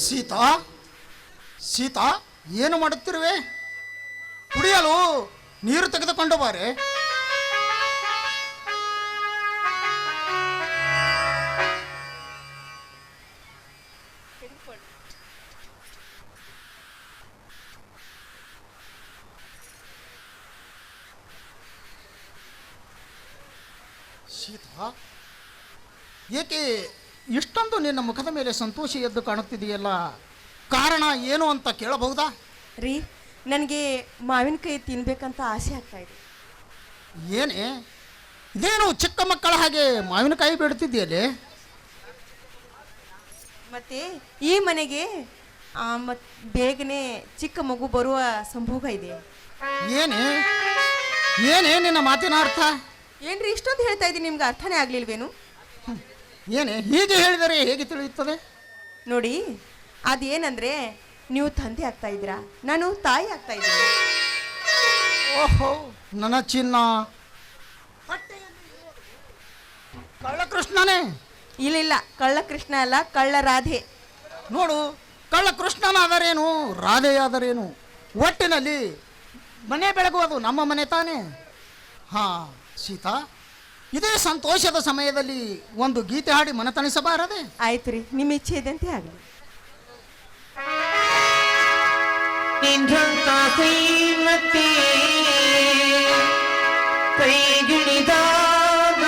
ಸೀತಾ ಸೀತಾ ಏನು ಮಾಡುತ್ತಿರುವೆ? ಕುಡಿಯಲು ನೀರು ತೆಗೆದುಕೊಂಡು ಬಾರೆ. ಸೀತಾ ಏಕೆ ಇಷ್ಟೊಂದು ನಿನ್ನ ಮುಖದ ಮೇಲೆ ಸಂತೋಷ ಎದ್ದು ಕಾಣುತ್ತಿದೆಯಲ್ಲ? ಕಾರಣ ಏನು ಅಂತ ಕೇಳಬಹುದಾ? ರೀ ನನಗೆ ಮಾವಿನಕಾಯಿ ತಿನ್ಬೇಕಂತ ಆಸೆ ಆಗ್ತಾ ಇದೆ. ಏನೇ? ಇದೇನು ಚಿಕ್ಕ ಮಕ್ಕಳ ಹಾಗೆ ಮಾವಿನಕಾಯಿ ಬಿಡ್ತಿದ್ದೀಯಲ್ಲಿ? ಮತ್ತೆ ಈ ಮನೆಗೆ ಆ, ಮತ್ ಬೇಗನೆ ಚಿಕ್ಕ ಮಗು ಬರುವ ಸಂಭೋಗ ಇದೆ. ಏನೇ? ಏನೇ ನಿನ್ನ ಮಾತಿನ ಅರ್ಥ? ಏನ್ರಿ ಇಷ್ಟೊಂದು ಹೇಳ್ತಾ ಇದ್ದೀನಿ ನಿಮ್ಗೆ ಅರ್ಥನೇ ಆಗ್ಲಿಲ್ವೇನು? ಏನೇ ಹೀಗೆ ಹೇಳಿದರೆ ಹೇಗೆ ತಿಳಿಯುತ್ತದೆ? ನೋಡಿ ಅದೇನಂದ್ರೆ ನೀವು ತಂದೆ ಆಗ್ತಾ ಇದ್ದೀರಾ? ನಾನು ತಾಯಿ ಆಗ್ತಾ ಇದ್ದೀನಿ. ಓಹೋ ನನ್ನ ಚಿನ್ನ ಕಳ್ಳಕೃಷ್ಣನೇ. ಇಲ್ಲ ಇಲ್ಲ ಕಳ್ಳ ಕೃಷ್ಣ ಅಲ್ಲ ಕಳ್ಳ ರಾಧೆ ನೋಡು ಕಳ್ಳಕೃಷ್ಣನಾದರೇನು ರಾಧೆಯಾದರೇನು ಒಟ್ಟಿನಲ್ಲಿ ಮನೆ ಬೆಳಗುವುದು ನಮ್ಮ ಮನೆ ತಾನೇ. ಹಾ ಸೀತಾ ಇದೇ ಸಂತೋಷದ ಸಮಯದಲ್ಲಿ ಒಂದು ಗೀತೆ ಹಾಡಿ ಮನತಣಿಸಬಾರದೆ? ಆಯ್ತು ರೀ ನಿಮ್ಮ ಇಚ್ಛೆ ಇದೆ ಆಗಲಿ. ನಿಂತ ಶ್ರೀಮತಿ ಕೈಗಿಡಿದಾಗ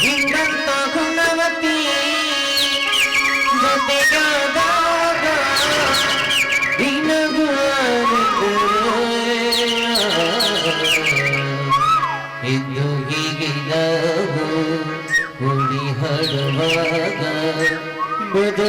ಹಿಂದಂತ ಗುಣವತಿ ಜೊತೆಗಾದಾಗ ಹುಡಿ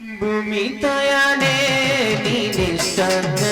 భూమితోయానే నీ నిశ్శబ్ద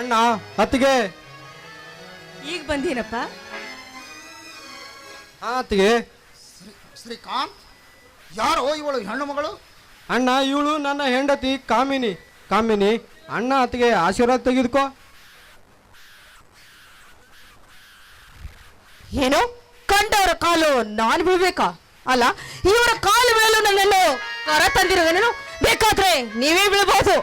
ಅಣ್ಣ ಅತ್ತಿಗೆ. ಈಗ ಬಂದೇನಪ್ಪ? ಹಾ ಅತ್ತಿಗೆ. ಶ್ರೀ ಶ್ರೀಕಾಂತ್ ಯಾರೋ ಇವಳು ಹೆಣ್ಣು ಮಗಳು? ಅಣ್ಣ ಇವಳು ನನ್ನ ಹೆಂಡತಿ ಕಾಮಿನಿ. ಕಾಮಿನಿ ಅಣ್ಣ ಅತ್ತಿಗೆ ಆಶೀರ್ವಾದ ತೆಗೆದುಕೋ. ಏನು? ಕಂಡವರ ಕಾಲು ನಾನು ಬೀಳ್ಬೇಕಾ? ಅಲ್ಲ ಇವರ ಕಾಲು ಬೀಳಲು ನನ್ನನ್ನು ಕರ ತಂದಿರುವೆನು ಬೇಕಾದ್ರೆ ನೀವೇ ಬೀಳ್ಬಹುದು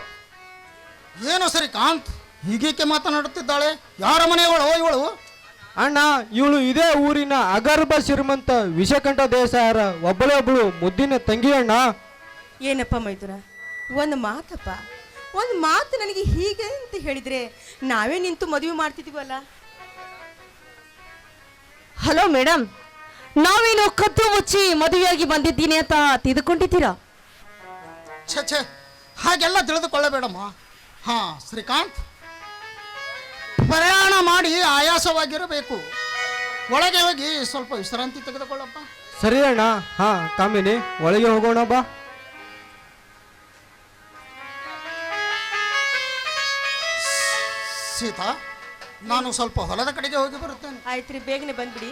ಏನು ಶ್ರೀಕಾಂತ್? ಹೀಗೇಕೆ ಮಾತನಾಡುತ್ತಿದ್ದಾಳೆ? ಯಾರ ಮನೆಯವಳು ಇವಳು? ಅಣ್ಣ ಇವಳು ಇದೇ ಊರಿನ ಅಗರ್ಭ ಶ್ರೀಮಂತ ವಿಷಕಂಠ ದೇಸಾಯರ ಒಬ್ಬಳೇ ಒಬ್ಬಳು ಮುದ್ದಿನ ತಂಗಿ ಅಣ್ಣ. ಏನಪ್ಪ ಮೈದುನ ಒಂದು ಮಾತಪ್ಪ. ಒಂದು ಮಾತು ನನಗೆ ಹೀಗೆ ಅಂತ ಹೇಳಿದ್ರೆ ನಾವೇ ನಿಂತು ಮದುವೆ ಮಾಡ್ತಿದೀವಲ್ಲ? ಹಲೋ ಮೇಡಮ್ ನಾವೇನು ಕದ್ದು ಮುಚ್ಚಿ ಮದುವೆಯಾಗಿ ಬಂದಿದ್ದೀನಿ ಅಂತ ತಿದ್ಕೊಂಡಿದ್ದೀರಾ ಛೇ ಛೇ ಹಾಗೆಲ್ಲ ತಿಳಿದುಕೊಳ್ಳಬೇಡಮ್ಮ. ಹಾ ಶ್ರೀಕಾಂತ್ ಪ್ರಯಾಣ ಮಾಡಿ ಆಯಾಸವಾಗಿರಬೇಕು. ಒಳಗೆ ಹೋಗಿ ಸ್ವಲ್ಪ ವಿಶ್ರಾಂತಿ ತೆಗೆದುಕೊಳ್ಳಪ್ಪ. ಸರಿ ಅಣ್ಣ. ಹಾ ಕಾಮಿನಿ ಒಳಗೆ ಹೋಗೋಣ ಬಾ. ಸೀತಾ ನಾನು ಸ್ವಲ್ಪ ಹೊಲದ ಕಡೆಗೆ ಹೋಗಿ ಬರುತ್ತೇನೆ. ಆಯ್ತು ರೀ ಬೇಗನೆ ಬಂದ್ಬಿಡಿ.